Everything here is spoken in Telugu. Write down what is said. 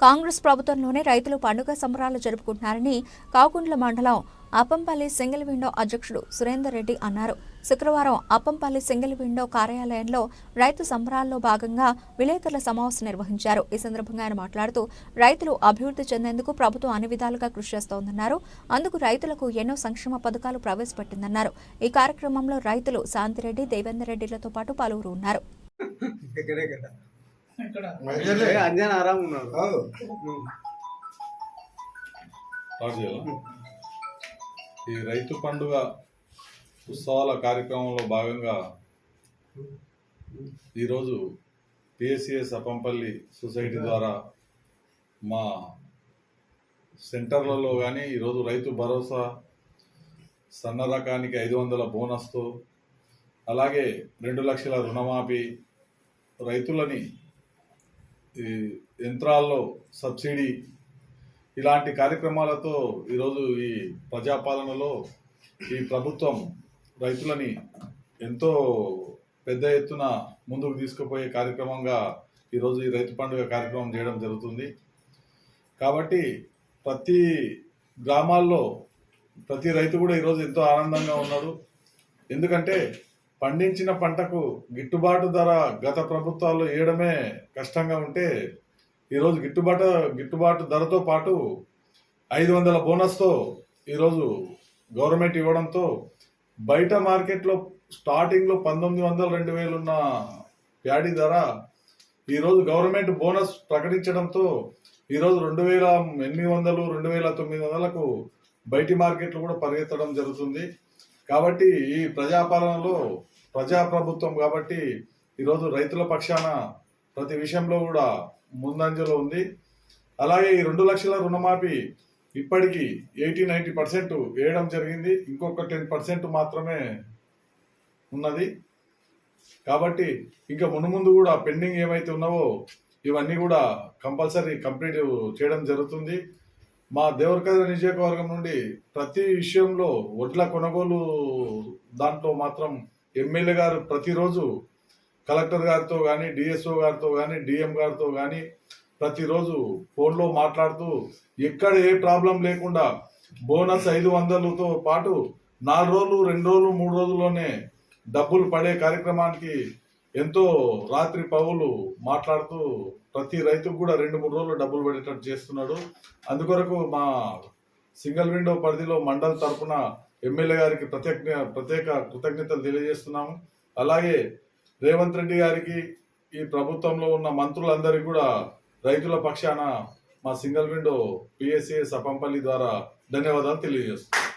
కాంగ్రెస్ ప్రభుత్వంలోనే రైతులు పండుగ సంబరాలు జరుపుకుంటున్నారని కాకుండ్ల మండలం అప్పంపల్లి సింగిల్ విండో అధ్యక్షుడు సురేందర్ రెడ్డి అన్నారు. శుక్రవారం అప్పంపల్లి సింగిల్ విండో కార్యాలయంలో రైతు సంబరాల్లో భాగంగా విలేకరుల సమావేశం నిర్వహించారు. ఈ సందర్భంగా ఆయన మాట్లాడుతూ రైతులు అభివృద్ధి చెందేందుకు ప్రభుత్వం అన్ని విధాలుగా కృషి చేస్తోందన్నారు. అందుకు రైతులకు ఎన్నో సంక్షేమ పథకాలు ప్రవేశపెట్టిందన్నారు. ఈ కార్యక్రమంలో రైతులు శాంతిరెడ్డి దేవేందర్ రెడ్డిలతో పాటు పలువురు ఉన్నారు. అంజన్ ఆరాం ఉన్నాడు. ఈ రైతు పండుగ ఉత్సవాల కార్యక్రమంలో భాగంగా ఈరోజు పిఎస్సిఎస్ అప్పంపల్లి సొసైటీ ద్వారా మా సెంటర్లలో కానీ ఈరోజు రైతు భరోసా సన్న రకానికి ఐదు వందల బోనస్తో అలాగే రెండు లక్షల రుణమాఫీ రైతులని ఈ యంత్రాల్లో సబ్సిడీ ఇలాంటి కార్యక్రమాలతో ఈరోజు ఈ ప్రజాపాలనలో ఈ ప్రభుత్వం రైతులని ఎంతో పెద్ద ఎత్తున ముందుకు తీసుకుపోయే కార్యక్రమంగా ఈరోజు ఈ రైతు పండుగ కార్యక్రమం చేయడం జరుగుతుంది. కాబట్టి ప్రతి గ్రామాల్లో ప్రతి రైతు కూడా ఈరోజు ఎంతో ఆనందంగా ఉన్నాడు. ఎందుకంటే పండించిన పంటకు గిట్టుబాటు ధర గత ప్రభుత్వాలు వేయడమే కష్టంగా ఉంటే ఈరోజు గిట్టుబాటు గిట్టుబాటు ధరతో పాటు ఐదు వందల బోనస్తో ఈరోజు గవర్నమెంట్ ఇవ్వడంతో బయట మార్కెట్లో స్టార్టింగ్లో పంతొమ్మిది వందల రెండు వేలు ఉన్న ప్యాడీ ధర ఈరోజు గవర్నమెంట్ బోనస్ ప్రకటించడంతో ఈరోజు రెండు వేల ఎనిమిది వందలు రెండు వేల తొమ్మిది వందలకు బయటి మార్కెట్లు కూడా పరిగెత్తడం జరుగుతుంది. కాబట్టి ఈ ప్రజాపాలనలో ప్రజాప్రభుత్వం కాబట్టి ఈరోజు రైతుల పక్షాన ప్రతి విషయంలో కూడా ముందంజలో ఉంది. అలాగే ఈ రెండు లక్షల రుణమాఫీ ఇప్పటికీ ఎయిటీ నైంటీ పర్సెంట్ వేయడం జరిగింది. ఇంకొక టెన్ పర్సెంట్ మాత్రమే ఉన్నది. కాబట్టి ఇంకా మునుముందు కూడా పెండింగ్ ఏమైతే ఉన్నావో ఇవన్నీ కూడా కంపల్సరీ కంప్లీట్ చేయడం జరుగుతుంది. మా దేవరకద్ర నియోజకవర్గం నుండి ప్రతి విషయంలో వడ్ల కొనుగోలు దాంట్లో మాత్రం ఎమ్మెల్యే గారు ప్రతిరోజు కలెక్టర్ గారితో కానీ డిఎస్ఓ గారితో కానీ డిఎం గారితో కానీ ప్రతిరోజు ఫోన్లో మాట్లాడుతూ ఎక్కడ ఏ ప్రాబ్లం లేకుండా బోనస్ ఐదు వందలతో పాటు నాలుగు రోజులు రెండు రోజులు మూడు రోజుల్లోనే డబ్బులు పడే కార్యక్రమానికి ఎంతో రాత్రి పగులు మాట్లాడుతూ ప్రతి రైతుకు కూడా రెండు మూడు రోజులు డబ్బులు పడేటట్టు చేస్తున్నాడు. అందుకొరకు మా సింగిల్ విండో పరిధిలో మండల్ తరఫున ఎమ్మెల్యే గారికి ప్రత్యేక ప్రత్యేక కృతజ్ఞతలు తెలియజేస్తున్నాము. అలాగే రేవంత్ రెడ్డి గారికి ఈ ప్రభుత్వంలో ఉన్న మంత్రులందరికీ కూడా రైతుల పక్షాన మా సింగిల్ విండో పిఎస్సిఎస్ సపంపల్లి ద్వారా ధన్యవాదాలు తెలియజేస్తున్నాం